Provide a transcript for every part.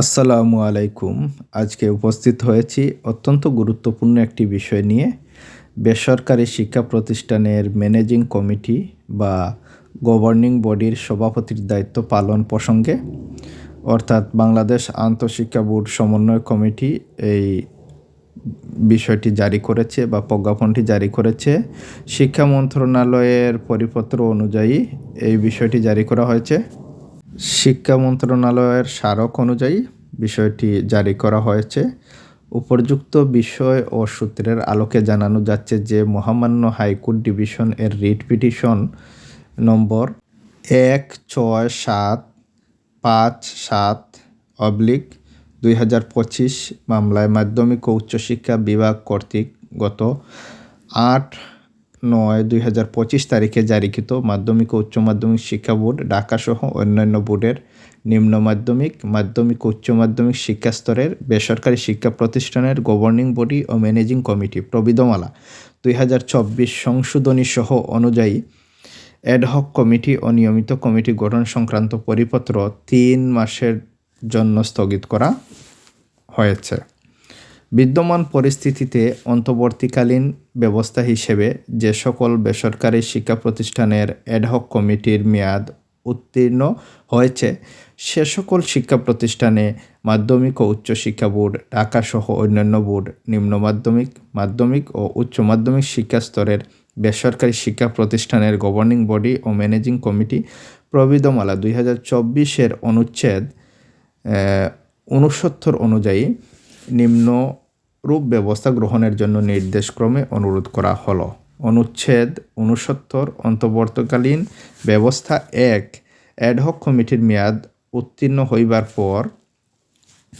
আসসালামু আলাইকুম। আজকে উপস্থিত হয়েছি অত্যন্ত গুরুত্বপূর্ণ একটি বিষয় নিয়ে। বেসরকারি শিক্ষা প্রতিষ্ঠানের ম্যানেজিং কমিটি বা গভর্নিং বডির সভাপতির দায়িত্ব পালন প্রসঙ্গে, অর্থাৎ বাংলাদেশ আন্তঃশিক্ষা বোর্ড সমন্বয় কমিটি এই বিষয়টি জারি করেছে বা প্রজ্ঞাপনটি জারি করেছে। শিক্ষা মন্ত্রণালয়ের পরিপত্র অনুযায়ী এই বিষয়টি জারি করা হয়েছে। শিক্ষা মন্ত্রণালয়ের স্মারক অনুযায়ী বিষয়টি জারি করা হয়েছে। উপযুক্ত বিষয় ও সূত্রের আলোকে জানানো যাচ্ছে যে মহামান্য হাইকোর্ট ডিভিশন এর রিট পিটিশন নম্বর এক ছয় সাত পাঁচ সাত অবলিক দুই হাজার পঁচিশ মামলায় মাধ্যমিক ও উচ্চশিক্ষা বিভাগ কর্তৃক গত আট নয় দুই হাজার পঁচিশ তারিখে জারিকৃত মাধ্যমিক ও উচ্চ মাধ্যমিক শিক্ষা বোর্ড, ঢাকাসহ অন্যান্য বোর্ডের নিম্ন মাধ্যমিক মাধ্যমিক উচ্চ মাধ্যমিক শিক্ষা স্তরের বেসরকারি শিক্ষা প্রতিষ্ঠানের গভর্নিং বডি ও ম্যানেজিং কমিটি, প্রবিধমালা। দুই হাজার চব্বিশ সংশোধনী সহ অনুযায়ী অ্যাডহক কমিটি ও নিয়মিত কমিটি গঠন সংক্রান্ত পরিপত্র তিন মাসের জন্য স্থগিত করা হয়েছে। বিদ্যমান পরিস্থিতিতে অন্তর্বর্তীকালীন ব্যবস্থা হিসেবে যে সকল বেসরকারি শিক্ষা প্রতিষ্ঠানের অ্যাডহক কমিটির মেয়াদ উত্তীর্ণ হয়েছে, সে সকল শিক্ষা প্রতিষ্ঠানে মাধ্যমিক ও উচ্চ শিক্ষা বোর্ড ঢাকাসহ অন্যান্য বোর্ড, নিম্ন মাধ্যমিক মাধ্যমিক ও উচ্চ মাধ্যমিক শিক্ষা স্তরের বেসরকারি শিক্ষা প্রতিষ্ঠানের গভর্নিং বডি ও ম্যানেজিং কমিটি প্রবিধমালা দুই হাজার চব্বিশের অনুচ্ছেদ উনসত্তর অনুযায়ী নিম্ন রূপ ব্যবস্থা গ্রহণের জন্য নির্দেশক্রমে অনুরোধ করা হলো। অনুচ্ছেদ উনসত্তর অন্তর্বর্তকালীন ব্যবস্থা এক অ্যাডহক কমিটির মেয়াদ উত্তীর্ণ হইবার পর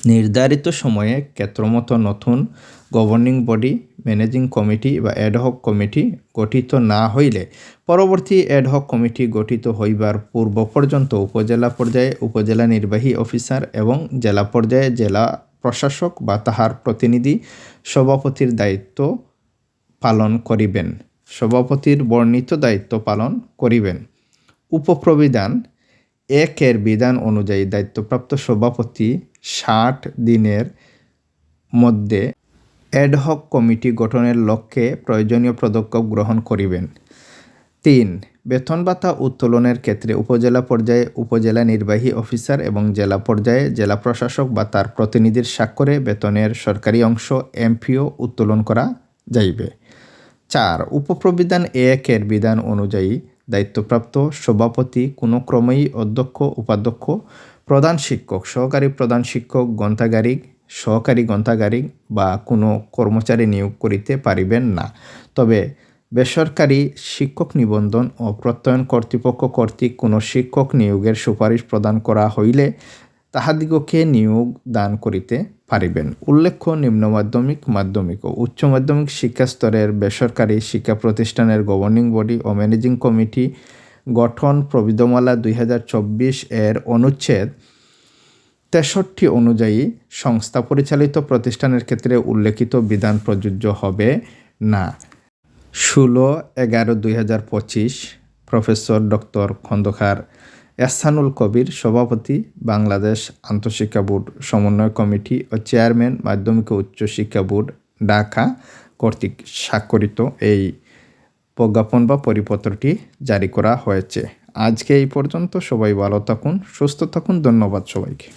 নির্ধারিত সময়ে ক্ষেত্রমতো নতুন গভর্নিং বডি ম্যানেজিং কমিটি বা অ্যাডহক কমিটি গঠিত না হইলে পরবর্তী অ্যাডহক কমিটি গঠিত হইবার পূর্ব পর্যন্ত উপজেলা পর্যায়ে উপজেলা নির্বাহী অফিসার এবং জেলা পর্যায়ে জেলা প্রশাসক বা তাহার প্রতিনিধি সভাপতির দায়িত্ব পালন করিবেন। সভাপতির বর্ণিত দায়িত্ব পালন করিবেন। উপপ্রবিধান একের বিধান অনুযায়ী দায়িত্বপ্রাপ্ত সভাপতি ষাট দিনের মধ্যে অ্যাডহক কমিটি গঠনের লক্ষ্যে প্রয়োজনীয় পদক্ষেপ গ্রহণ করিবেন। তিন, বেতন ভাতা উত্তোলনের ক্ষেত্রে উপজেলা পর্যায়ে উপজেলা নির্বাহী অফিসার এবং জেলা পর্যায়ে জেলা প্রশাসক বা তার প্রতিনিধির স্বাক্ষরে বেতনের সরকারি অংশ এমপিও উত্তোলন করা যাইবে। চার, উপপ্রবিধান একের বিধান অনুযায়ী দায়িত্বপ্রাপ্ত সভাপতি কোনো ক্রমেই অধ্যক্ষ, উপাধ্যক্ষ, প্রধান শিক্ষক, সহকারী প্রধান শিক্ষক, গ্রন্থাগারিক, সহকারী গ্রন্থাগারিক বা কোনো কর্মচারী নিয়োগ করিতে পারিবেন না। তবে বেসরকারি শিক্ষক নিবন্ধন ও প্রত্যয়ন কর্তৃপক্ষ কর্তৃক কোনো শিক্ষক নিয়োগের সুপারিশ প্রদান করা হইলে তাহাদিগকে নিয়োগ দান করিতে পারিবেন। উল্লেখ্য, নিম্ন মাধ্যমিক মাধ্যমিক ও উচ্চ মাধ্যমিক শিক্ষা স্তরের বেসরকারি শিক্ষা প্রতিষ্ঠানের গভর্নিং বডি ও ম্যানেজিং কমিটি গঠন প্রবিধমালা দুই হাজার চব্বিশ এর অনুচ্ছেদ তেষট্টি অনুযায়ী সংস্থা পরিচালিত প্রতিষ্ঠানের ক্ষেত্রে উল্লেখিত বিধান প্রযোজ্য হবে না। ষোলো এগারো দুই হাজার পঁচিশ প্রফেসর ডক্টর খন্দকার এহসানুল কবির সভাপতি, বাংলাদেশ আন্তঃশিক্ষা বোর্ড সমন্বয় কমিটি ও চেয়ারম্যান মাধ্যমিক ও উচ্চশিক্ষা বোর্ড ঢাকা কর্তৃক স্বাক্ষরিত এই প্রজ্ঞাপন বা পরিপত্রটি জারি করা হয়েছে। আজকে এই পর্যন্ত সবাই ভালো থাকুন, সুস্থ থাকুন, ধন্যবাদ সবাইকে।